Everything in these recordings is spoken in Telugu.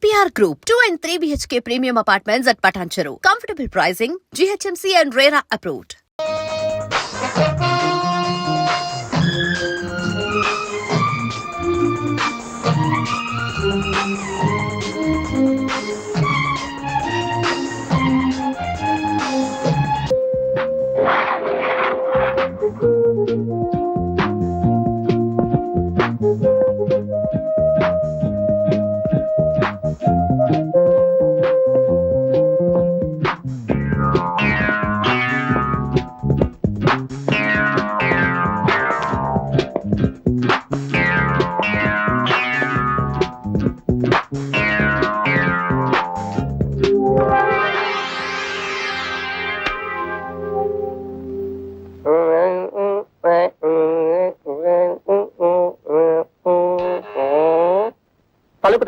APR Group, 2 and 3 BHK premium apartments at Patancheru. Comfortable pricing, GHMC and RERA approved.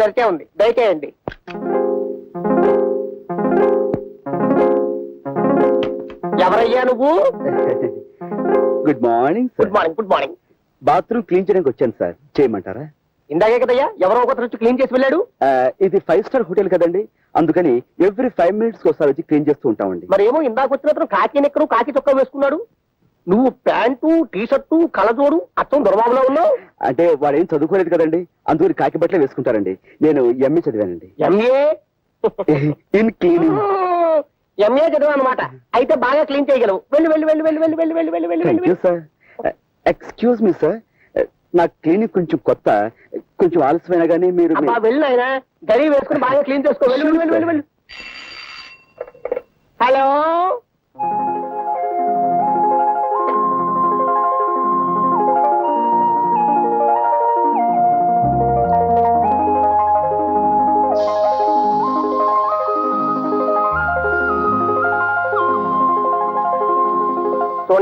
తెరిచే ఉంది. దయచేయండి ఎవరయ్యా నువ్వు? Good morning good morning good morning bathroom clean చేయడానికి వచ్చాను సార్ చేయమంటారా? ఇందాకే కదయ్యా ఎవరో ఒకరు వచ్చి క్లీన్ చేసి వెళ్ళాడు. ఆ, ఇది ఫైవ్ స్టార్ హోటల్ కదండి. అందుకని ఎవ్రీ ఫైవ్ మినిట్స్ ఒకసారి వచ్చి క్లీన్ చేస్తూ ఉంటామండి. మరేమో ఇందాక వచ్చిన అతను కాకి నెక్కరు కాకి చొక్కా వేసుకున్నాడు. నువ్వు ప్యాంటు టీ షర్టు కళ్ళజోడు అచ్చం దుర్బాబులో ఉన్నావు అంటే వాడు ఏం చదువుకోలేదు కదండి అందుకని కాకి బట్టలే వేసుకుంటారండి నేను ఎంఏ చదివానండి ఎంఏ ఇన్ క్లీనింగ్ ఎంఏ చదువు అనమాట అయితే బాగా క్లీన్ చేయగలవు వెళ్ళి వెళ్ళి వెళ్ళి వెళ్ళి వెళ్ళి వెళ్ళి వెళ్ళి వెళ్ళి వెళ్ళి వెళ్ళి సార్ ఎక్స్క్యూజ్ మీ సార్ నా క్లినిక్ కొంచెం కొత్త కొంచెం ఆలస్యమైనా కానీ మీరు వెళ్ళి ఆయన గడి వేసుకుని బాగా క్లీన్ చేసుకో వెళ్ళి వెళ్ళి వెళ్ళి వెళ్ళి హలో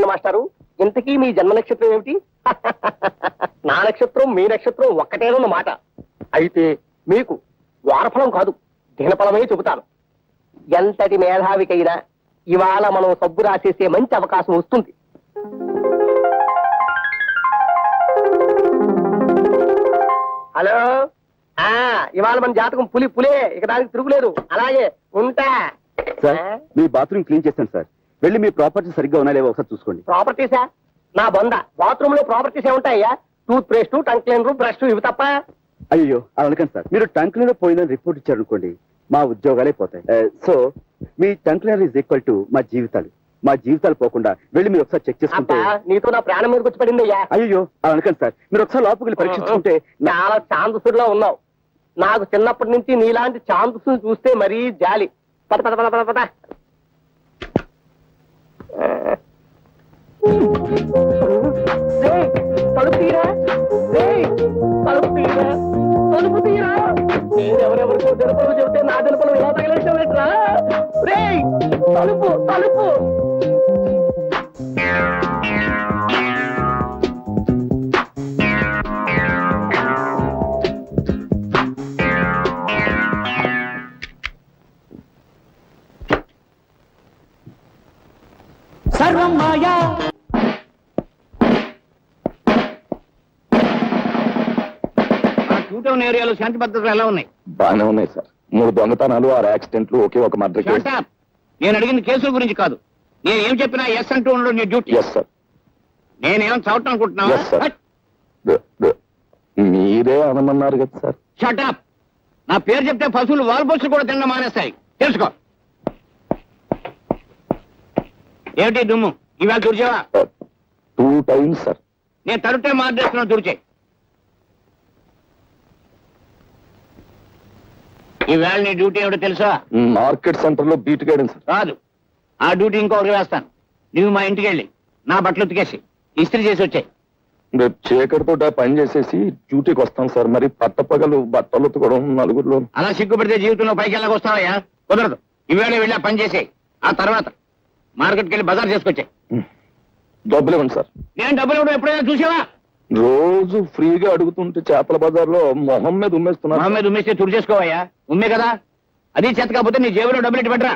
చూడండి మాస్టారు? ఇంతకీ మీ జన్మ నక్షత్రం ఏమిటి? నా నక్షత్రం మీ నక్షత్రం ఒక్కటేనన్న మాట. అయితే మీకు వారఫలం కాదు దినఫలమే చెబుతాను. ఎంతటి మేధావికైనా ఇవాళ మనం సబ్బు రాసేసే మంచి అవకాశం వస్తుంది. హలో? ఆ ఇవాళ మన జాతకం పులి పులే ఇక దానికి తిరుగులేదు. అలాగే ఉంటా. సార్ మీ బాత్రూమ్ క్లీన్ చేశాను సార్. వెళ్ళి మీ ప్రాపర్టీ సరిగ్గా ఉన్నా లేవో ఒకసారి చూసుకోండి. ప్రాపర్టీసా? నా బొంద. బాత్రూమ్లో ప్రాపర్టీస్ ఏముంటాయ్యా? Tooth paste tongue cleaner brush ఇవి తప్ప? అయ్యో అలా అనకండి సార్. మీరు టంక్లీనర్ పోయిందని రిపోర్ట్ ఇచ్చారనుకోండి మా ఉద్యోగాలే పోతాయి. So? Me tongue cleaner is equal to మా జీవితాలు. మా జీవితాలు పోకుండా వెళ్ళి మీరు ఒకసారి చెక్ చేసుకుంటే అబ్బా నీతో నా ప్రాణం వచ్చి పడిందయ్యా. అయ్యో అలా అనకండి సార్. మీరు ఒకసారి లోపలికి వెళ్ళి పరీక్షించుకుంటే నా- చాలా ఛాందసుడిలో ఉన్నావు. నాకు చిన్నప్పటి నుంచి నీలాంటి ఛాందసుని చూస్తే మరీ జాలి. పద పద పద పద పద. ఎవరెవరికో జనపలు చెబితే నా జనపలు ఇలా తగిలించలేట్రా రే తలుపు తలుపు. సర్వం మాయా. ఏరియాలో శాంతి భద్రతలు ఎలా ఉన్నాయి? బాగానే ఉన్నాయి సార్. మూడు దొంగతనాలు ఆరు యాక్సిడెంట్లు ఒకే ఒక మర్డర్ Shut కేసు. up. నేను అడిగిన కేసుల గురించి కాదు. నేను ఏం చెప్పినా ఎస్ అంటూ ఉండడం నీ డ్యూటీ. ఎస్ సార్ నేనేం చదవటం మీరే అనమన్నారు కదా సార్ షటప్ నా పేరు చెప్తే పశువులు వాల్పోసులు కూడా తినడం మానేస్తాయి. తెలుసుకో. ఏమిటి దుమ్ము? ఇవాళ తుడిచావా? Two times sir. నేను తరుటే మార్చేస్తున్నాను తుడిచే. ఈవేళ నీ డ్యూటీ ఏమిటో తెలుసా? మార్కెట్ సెంటర్లో బీట్ గైడెన్స్ సార్. కాదు ఆ డ్యూటీ ఇంకొకరికి వేస్తాను. నువ్వు మా ఇంటికి వెళ్ళి నా బట్టలు ఉతికేసి ఇస్త్రీ చేసి వచ్చాయి. రేపు చీకటితో పని చేసేసి డ్యూటీకి వస్తాం సార్. మరి పట్టపగలు బట్టలు ఉతకడం నలుగురిలో అలా సిగ్గుపడితే జీవితంలో పైకి వెళ్ళకొస్తావయ్యా కుదరదు. ఈవేళ వెళ్ళి పని చేసేయి. ఆ తర్వాత మార్కెట్కి వెళ్ళి బజార్ చేసుకొచ్చాయి డబ్బులు ఇవ్వండి సార్. నేను డబ్బులు ఇవ్వడం ఎప్పుడైనా చూసావా? రోజు ఫ్రీగా అడుగుతుంటే చేపల బజార్లో మొహం మీద ఉమ్మేస్తున్నారు మొహం మీద ఉమ్మేస్తే తుడి చేసుకోవయ్యా. ఉమ్మే కదా? అది చేత కాకపోతే నీ జేబులో డబ్బులు ఇటు పెట్టరా?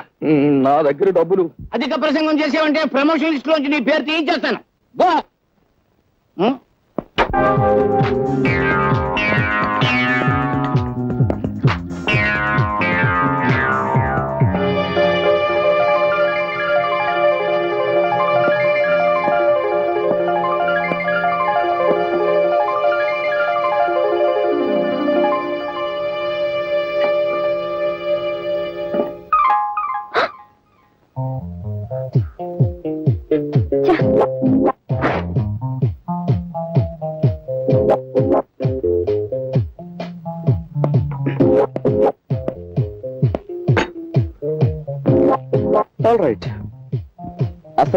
నా దగ్గర డబ్బులు. అధిక ప్రసంగం చేసావంటే ప్రమోషన్ లిస్ట్ లోంచి నీ పేరు తీయించేస్తాను. గో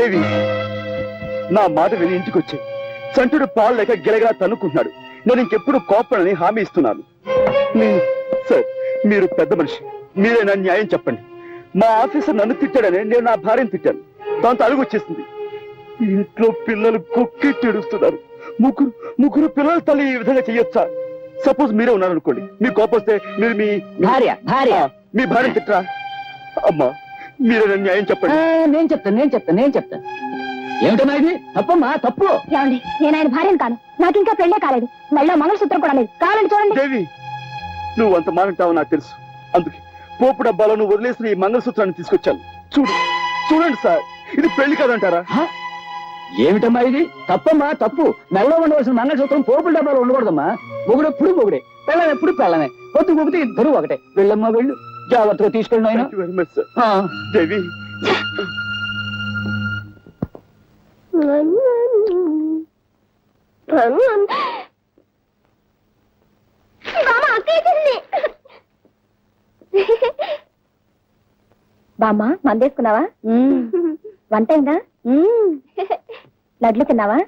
Devi నా మాట విని ఇంటికి వచ్చి సంటుడు పాలు లేక గిలగిలా తన్నుకుంటున్నాడు. నేను ఇంకెప్పుడు కోపడని హామీ ఇస్తున్నాను. సార్ మీరు పెద్ద మనిషి. మీరే నా న్యాయం చెప్పండి. మా ఆఫీసర్ నన్ను తిట్టాడని నేను నా భార్యను తిట్టాను. దాంతో అలుగు వచ్చేసింది. ఇంట్లో పిల్లలు కుక్కి తెడుస్తున్నారు. ముగ్గురు ముగ్గురు పిల్లల తల్లి ఈ విధంగా చెయ్యొచ్చా? సపోజ్ మీరే ఉన్నారనుకోండి. మీ కోపం వస్తే మీరు మీ భార్య భార్య. మీ భార్యను తిట్టరా? అమ్మా మీరే న్యాయం చెప్పండి. నేను చెప్తాను నేను చెప్తాను నేను చెప్తాను. ఏమిటమ్మా ఇది? తప్పమ్మా తప్పు. ఏమండి నేను ఆయన భార్యను కాను. నాకు ఇంకా పెళ్ళే కాలేదు. మళ్ళీ మంగళసూత్రం కూడా లేదు. కావాలండి చూడండి. దేవి నువ్వు అంత మానంటావు నాకు తెలుసు. అందుకే పోపు డబ్బాలో నువ్వు వదిలేసిన ఈ మంగళసూత్రాన్ని తీసుకొచ్చాను. చూడు చూడండి సార్ ఇది పెళ్ళి కాదంటారా? హ? ఏమిటమ్మా ఇది? తప్పమ్మా తప్పు. మెల్ల ఉండవలసిన మంగళసూత్రం పోపుల డబ్బాలో ఉండకూడదమ్మా. మొగుడు ఎప్పుడు మొగుడే పెళ్ళం ఎప్పుడు పెళ్ళమే. పొద్దు మొగితే ఇద్దరు ఒకటే. వెళ్ళమ్మా వెళ్ళు. జాగ్రత్తగా తీసుకెళ్ళి. దేవి బామ్మ మందేసుకున్నావా? వంట అయిందా? లడ్లు తిన్నావా?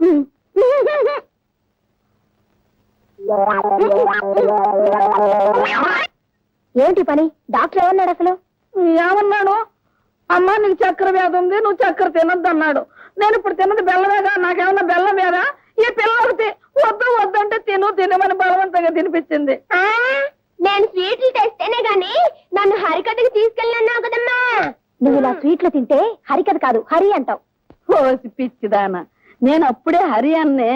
ఏంటి పని? డాక్టర్ ఏమన్నాడు అసలు? ఏమన్నాడు? అమ్మా నీకు చక్కెర వ్యాధి ఉంది నువ్వు చక్కెర తినొద్దు అన్నాడు నేను ఇప్పుడు తిన్నది బెల్లమేగా? నాకేమన్నా బెల్లం వేదా ఈ పిల్లలకి వద్దు వద్దు అంటే తిను తినమని బలవంతంగా తినిపించింది. ఆ, నేను స్వీట్లు తెస్తేనే గాని నన్ను హరికథకి తీసుకెళ్ళినావు కదమ్మా. నువ్వు ఇలా స్వీట్లు తింటే హరికథ కాదు హరి అంటావు. పిచ్చిదాన. నేను అప్పుడే హరి అన్నే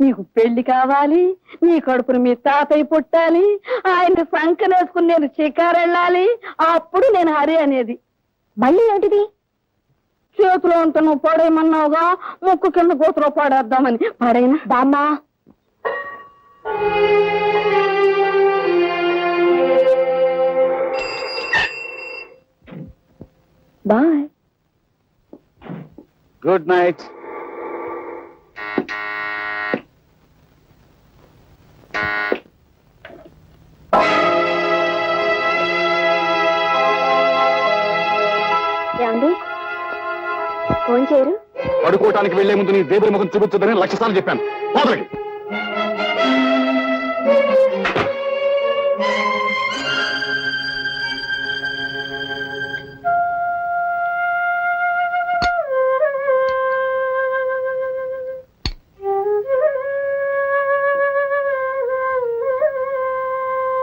నీకు పెళ్ళి కావాలి నీ కడుపుని మీ తాతయ్య పుట్టాలి ఆయన సంకనేసుకుని నేను షికారు వెళ్ళాలి అప్పుడు నేను హరి అనేది మళ్ళీ ఏంటిది? చేతిలో ఉంటే నువ్వు పడేయమన్నావుగా ముక్కు కింద కూతురు పాడేద్దామని. పడైనా బామ్మా. బాయ్. Good night. ఫోన్ చేయరు? పడుకోవటానికి వెళ్ళే ముందు నీ దేవుడి ముఖం చూపించదని లక్ష చెప్పాను. పోదలకి.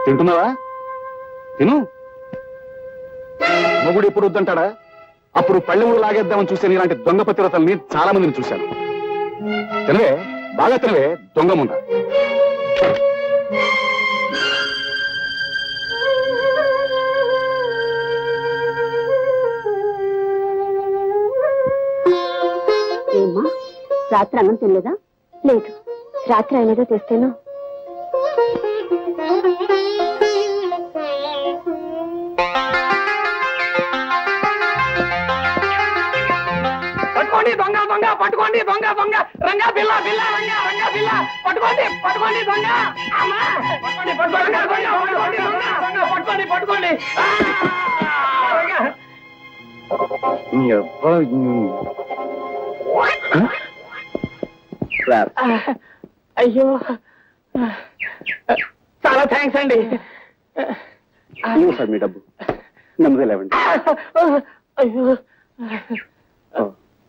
తింటున్నావా? తిను. మొగుడు ఎప్పుడు వద్దంటాడా? అప్పుడు పళ్ళెముడు లాగేద్దామని చూసే ఇలాంటి దొంగ పతివ్రతల్ని చాలా మందిని చూశాను. తినవే? బాగా తినవే? దొంగ ముండ. ఏమ్మా రాత్రి అన్నం తినలేదా? లేదు. రాత్రి అయినదో తెస్తేనో? పట్టుకోండి దొంగ దొంగ పట్టుకోండి దొంగ దొంగ. రంగా పిల్ల పిల్ల రంగా రంగా పిల్ల పట్టుకోండి పట్టుకోండి దొంగ. పట్టుకోండి పట్టుకోండి పట్టుకోండి పట్టుకోండి. అయ్యో. చాలా థ్యాంక్స్ అండి. సార్ మీ డబ్బు. నెమ్మది లేవండి. అయ్యో.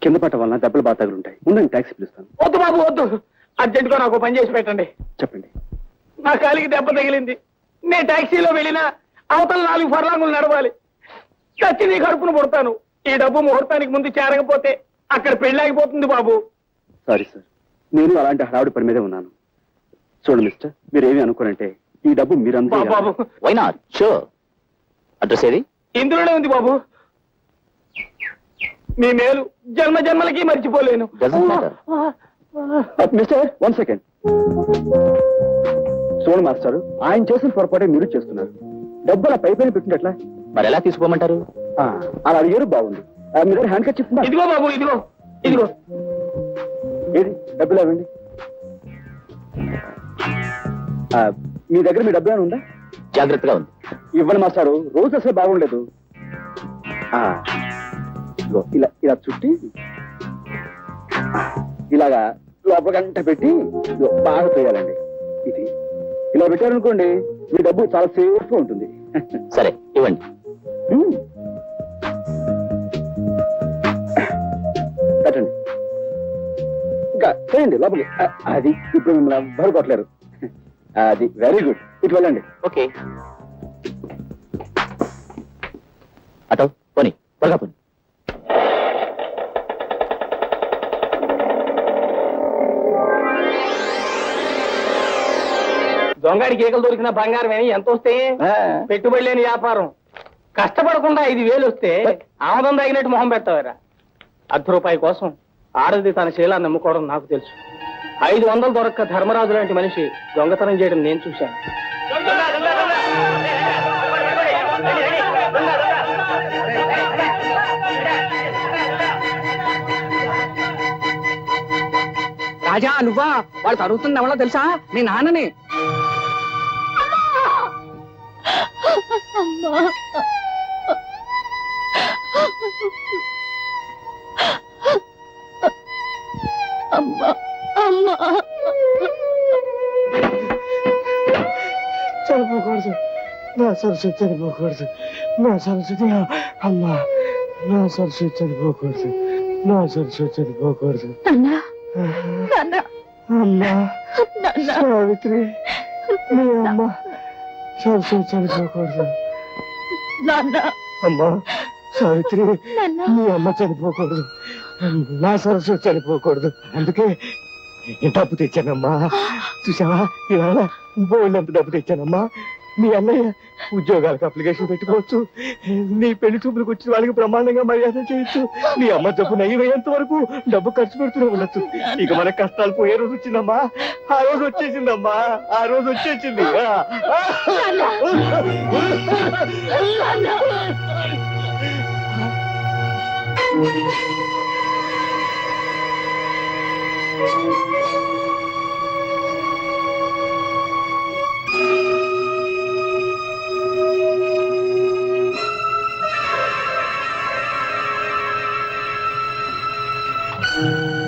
కింద పట్ట వలన దెబ్బలు బాగా తగులుంటాయి. ఉండండి ట్యాక్సీ పిలుస్తాను. వద్దు బాబు వద్దు. అర్జెంట్గా నాకు పని చేసి పెట్టండి. చెప్పండి. నా కాలికి దెబ్బ తగిలింది. నేను టాక్సీలో వెళ్ళినా అవతల నాలుగు ఫర్లాంగులు నడవాలి. చచ్చి నీ కడుపును పుడతాను. ఈ డబ్బు ముహూర్తానికి ముందు చేరకపోతే అక్కడ పెళ్ళాగిపోతుంది బాబు. Sorry sir. నేను అలాంటి హడావుడి పని మీదే ఉన్నాను. చూడండి మిస్టర్ మీరేమి అనుకోనంటే ఈ డబ్బు మీరంతా బాబు షూర్ అడ్రస్ ఏది? ఇందులోనే ఉంది బాబు. మీ మేలు జన్మ జన్మలకి మర్చిపోలేను. మిస్టర్ వన్ సెకండ్ చూడండి మాస్టర్ ఆయన చేసిన పొరపాటే మీరు చేస్తున్నారు. డబ్బు అలా పై పైన పెట్టినట్లా మరి ఎలా తీసుకోమంటారు? అలా అడిగారు బాగుంది. ఆ, మీ దగ్గర హ్యాండ్ కట్ చెప్తున్నా ఇదిగో బాబు ఇదిగో ఇదిగో. ఏది? డబ్బులు ఇవ్వండి ఆ, మీ దగ్గర మీ డబ్బు ఏమైనా ఉందా? జాగ్రత్తగా ఉంది. ఇవ్వండి మాస్టారు. రోజు అసలు బాగుండలేదు. ఆ, ఇదిగో ఇలా ఇలా చుట్టి ఇలాగా లోపల గంట పెట్టి బాగా చేయాలండి ఇది ఇలా పెట్టారనుకోండి మీ డబ్బు చాలా సేఫ్గా ఉంటుంది. సరే ఇవ్వండి. పెట్టండి. ఇంకా చేయండి లోపలికి. అది ఇప్పుడు మిమ్మల్ని ఎవ్వరు కొట్టలేరు. అది వెరీ గుడ్. ఇటు వెళ్ళండి. ఓకే. అటో పోనీ త్వరగా పోనీ. దొంగడికి ఈకలు దొరికిన బంగారం అని ఎంత వస్తే? పెట్టుబడి లేని వ్యాపారం. కష్టపడకుండా ఐదు వేలు వస్తే ఆమదం తగినట్టు మొహం పెడతావరా? అర్ధ రూపాయి కోసం ఆడది తన శీలాన్ని నమ్ముకోవడం నాకు తెలుసు. ఐదు వందలు దొరక్క ధర్మరాజు లాంటి మనిషి దొంగతనం చేయడం నేను చూశాను. రాజా నువ్వా? వాళ్ళు తరుగుతుంది ఎవరో తెలుసా? నీ నాన్నని? చనిపోకూడదు. నా సరస్వతి చనిపోకూడదు. నా సరస్వతి అమ్మా నా సరస్వతి చనిపోకూడదు. నా సరస్వతి చనిపోకూడదు. అమ్మా సావిత్రి మీ అమ్మ సరస్వతి చనిపోకూడదు. అమ్మా సావిత్రి మీ అమ్మ చనిపోకూడదు. నా సరస్వతి చనిపోకూడదు. అందుకే డబ్బు తెచ్చానమ్మా. చూసావా? ఇవాళ బోల్డంత డబ్బు తెచ్చానమ్మా. మీ అన్నయ్య ఉద్యోగాలకు అప్లికేషన్ పెట్టుకోవచ్చు. నీ పెళ్ళి చూపులకు వచ్చిన వాళ్ళకి ప్రమాణంగా మర్యాద చేయొచ్చు. నీ అమ్మ జబ్బు నయ్యేంత వరకు డబ్బు ఖర్చు పెడుతూనే ఉండొచ్చు. ఇక మన కష్టాలు పోయే రోజు వచ్చిందమ్మా. ఆ రోజు వచ్చేసిందమ్మా. ఆ రోజు వచ్చేసింది. ఆ, ఆ. ఊరుకోమ్మా.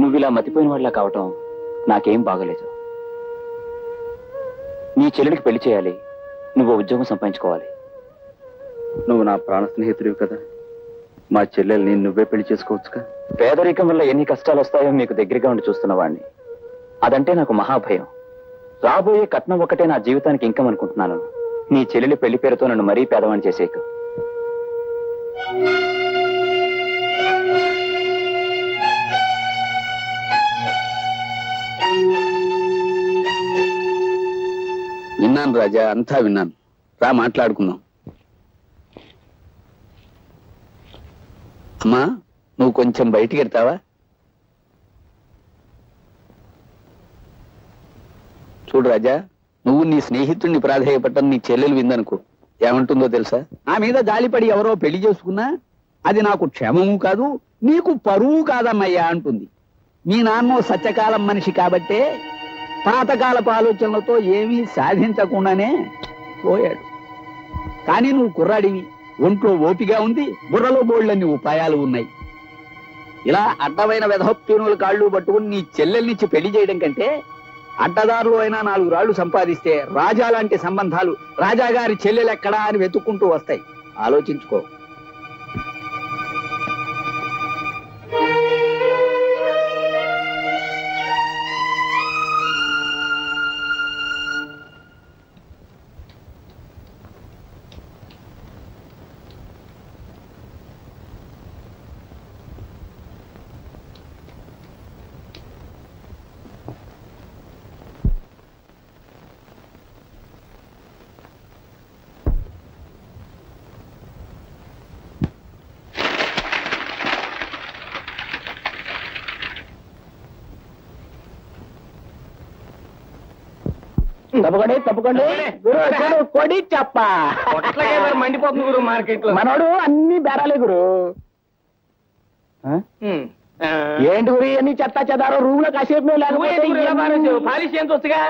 నువ్వు ఇలా మతిపోయిన వాళ్ళ కావటం నాకేం బాగలేదు. నీ చెల్లెడికి పెళ్ళి చేయాలి నువ్వు ఉద్యోగం సంపాదించుకోవాలి. నువ్వు నా ప్రాణ స్నేహితుడివి కదా. మా చెల్లెల్ని నువ్వే పెళ్ళి చేసుకోవచ్చుగా. పేదరికం వల్ల ఎన్ని కష్టాలు వస్తాయో మీకు దగ్గరగా ఉండి చూస్తున్న వాడిని అదంటే నాకు మహాభయం. రాబోయే కట్నం ఒకటే నా జీవితానికి ఇంకం అనుకుంటున్నాను. నీ చెల్లెలి పెళ్ళి పేరుతో నన్ను మరీ పేదవాణి చేసేకు విన్నాను రాజా అంతా విన్నాను. రా మాట్లాడుకుందాం. అమ్మా నువ్వు కొంచెం బయటికి వెళ్తావా? చూడు రాజా నువ్వు నీ స్నేహితుడిని ప్రాధాయపడటం నీ చెల్లెలు విందనుకో. ఏమంటుందో తెలుసా? నా మీద జాలిపడి ఎవరో పెళ్ళి చేసుకున్నా అది నాకు క్షేమము కాదు నీకు పరువు కాదమ్మయ్యా అంటుంది. మీ నాన్న సత్యకాలం మనిషి కాబట్టే పాతకాలపు ఆలోచనలతో ఏమీ సాధించకుండానే పోయాడు. కానీ నువ్వు కుర్రాడివి ఒంట్లో ఓపిగా ఉంది బుర్రలో బోళ్ళన్ని ఉపాయాలు ఉన్నాయి. ఇలా అడ్డమైన వెధప్యూనుల కాళ్ళు పట్టుకుని నీ చెల్లెల్నిచ్చి పెళ్ళి చేయడం కంటే అడ్డదారులు అయినా నాలుగు రాళ్ళు సంపాదిస్తే రాజా లాంటి సంబంధాలు రాజాగారి చెల్లెలెక్కడా అని వెతుక్కుంటూ వస్తాయి. ఆలోచించుకో. తప్పకండి తప్పకండి. గురు కొడి చెప్ప. మండిపోతుంది గురు మార్కెట్లో మనోడు అన్ని బేరాలే గురు? ఏంటి గురి అన్ని చెత్త చెదారో? రూమ్లో కాసేపు లేకపోతే పాలిష్ వస్తుగా.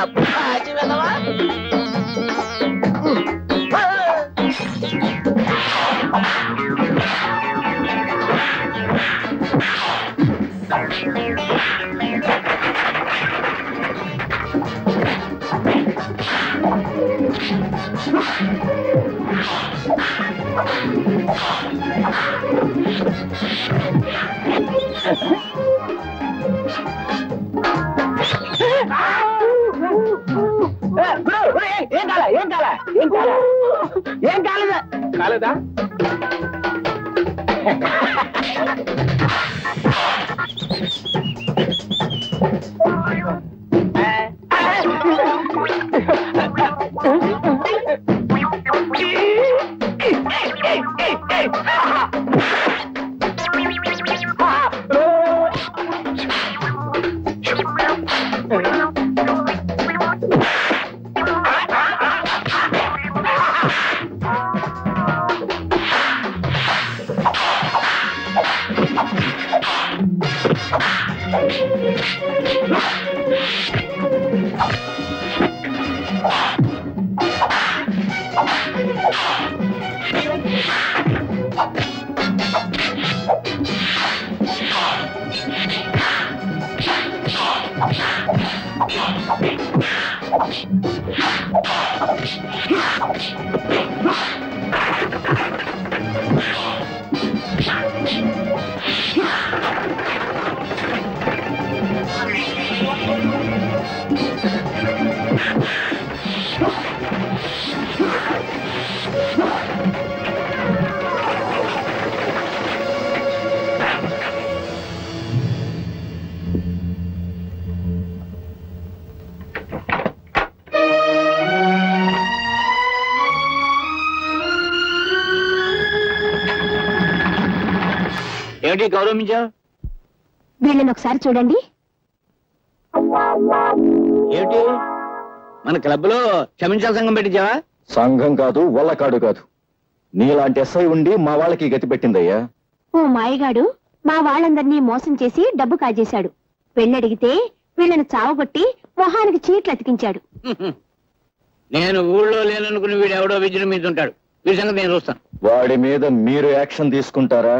నాళ్ళైందిరా ఏ, కాలేదా ఏమిటి గౌరవించావు వీళ్ళని ఒకసారి చూడండి. ఏమిటి? మన క్లబ్లో క్షమించాల సంఘం పెట్టించావా? సంఘం కాదు వల్లకాడు కాదు. నీలాంటి ఎస్ఐ ఉండి మా వాళ్ళకి గతి పెట్టిందయ్యా. ఓ మాయగాడు మా వాళ్ళందరినీ మోసం చేసి డబ్బు కాజేశాడు. పెళ్ళడిగితే వీళ్ళని చావగొట్టి మొహానికి చీట్లు అతికించాడు. నేను ఊళ్ళో లేననుకుని వీడు ఎవడో విజృంభించుంటాడు. వీడి సంగతి నేను చూస్తాను. వాడి మీద మీరు యాక్షన్ తీసుకుంటారా?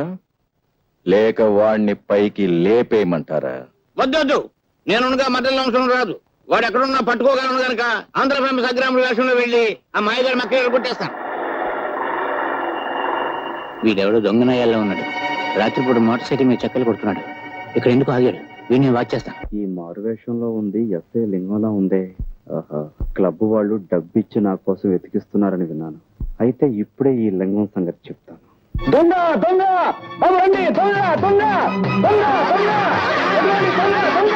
లేక వాడిని పైకి లేపేయమంటారా? వద్దొద్దు నేనుగా మధ్యలో అవసరం రాదు. వాడు ఎక్కడున్నా పట్టుకోగలను గనక ఆంధ్ర ఫేమస్ అగ్రాముల వేషంలో వెళ్ళి ఆ మాయగారి మక్కలు కొట్టేస్తాను. వీడెవడో దొంగనయ్యాల్లో ఉన్నాడు. రాత్రిపూట మోటార్ సైకిల్ మీద చక్కలు కొడుతున్నాడు. ఇక్కడ ఎందుకు ఆగాడు? వీడిని వాచ్ చేస్తాను. ఈ మారువేషంలో ఉంది ఎస్ఐ లింగంలా ఉందే. ఆహా క్లబ్ వాళ్ళు డబ్బిచ్చి నా కోసం వెతికిస్తున్నారని విన్నాను. అయితే ఇప్పుడే ఈ లింగం సంగతి చెప్తాను. దొంగ దొంగ! బాబు రండి దొంగ దొంగ! దొంగ దొంగ! దొంగ దొంగ!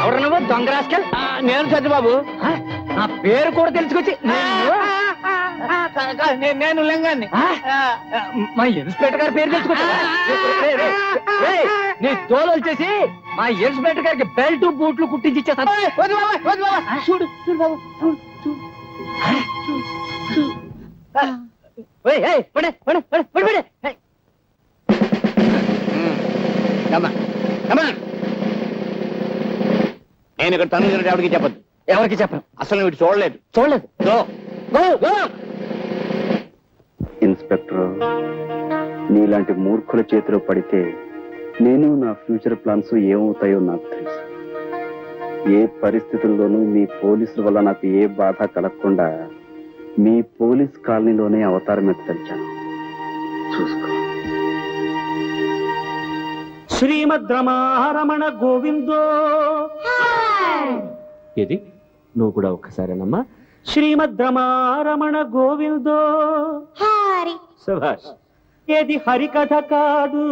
ఎవరు నువ్వు? దొంగ రాస్కల్? ఆ, నేను చంద్రబాబు నా పేరు కూడా తెలుసుకొచ్చి నేను నేను- నేను లింగాన్ని. మా ఇన్స్పెక్టర్ గారి పేరు రేయ్, నీ తోలు వచ్చేసి మా ఇన్స్పెక్టర్ గారికి బెల్ట్ బూట్లు కుట్టించి ఇచ్చేస్తాను. చూడు చూడు బాబు చూడు చూడు ఆ, చూడు, చూడు. ఆ, ఏయ్, ఏయ్, పడే, పడే, పడే, పడే, పడే. ఏయ్. కమా కమా. నేను ఇక్కడ తను ఎవరికి చెప్పద్దు? ఎవరికి చెప్పను? అసలు వీడు చూడలేదు. చూడలేదు. Go go go. ఇన్స్పెక్టర్ నీలాంటి మూర్ఖుల చేతిలో పడితే నేను నా ఫ్యూచర్ ప్లాన్స్ ఏమవుతాయో నాకు తెలుసు. ఏ పరిస్థితుల్లోనూ మీ పోలీసుల వల్ల నాకు ఏ బాధ కలగకుండా మీ పోలీస్ కాలనీలోనే అవతారం ఎత్తలిచాను చూసుకో. శ్రీమద్ రమారమణ గోవిందో. ఏది? నువ్వు కూడా ఒక్కసారేనమ్మా. శ్రీమద్ రమారమణ గోవిందో సభాష్ ఏది హరికథ కాదు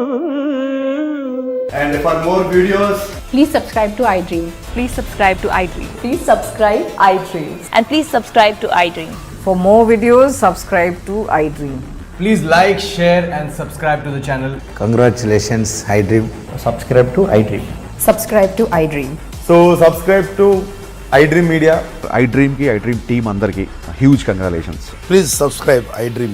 And for more videos, Please subscribe to iDream. Please subscribe to iDream. Please subscribe iDream. And please subscribe to iDream. For more videos, subscribe to iDream. please like, share, and subscribe to the channel. Congratulations, iDream. Subscribe to iDream. Subscribe to iDream. So, subscribe to iDream Media. iDream ki iDream team అందరికి huge congratulations please subscribe iDream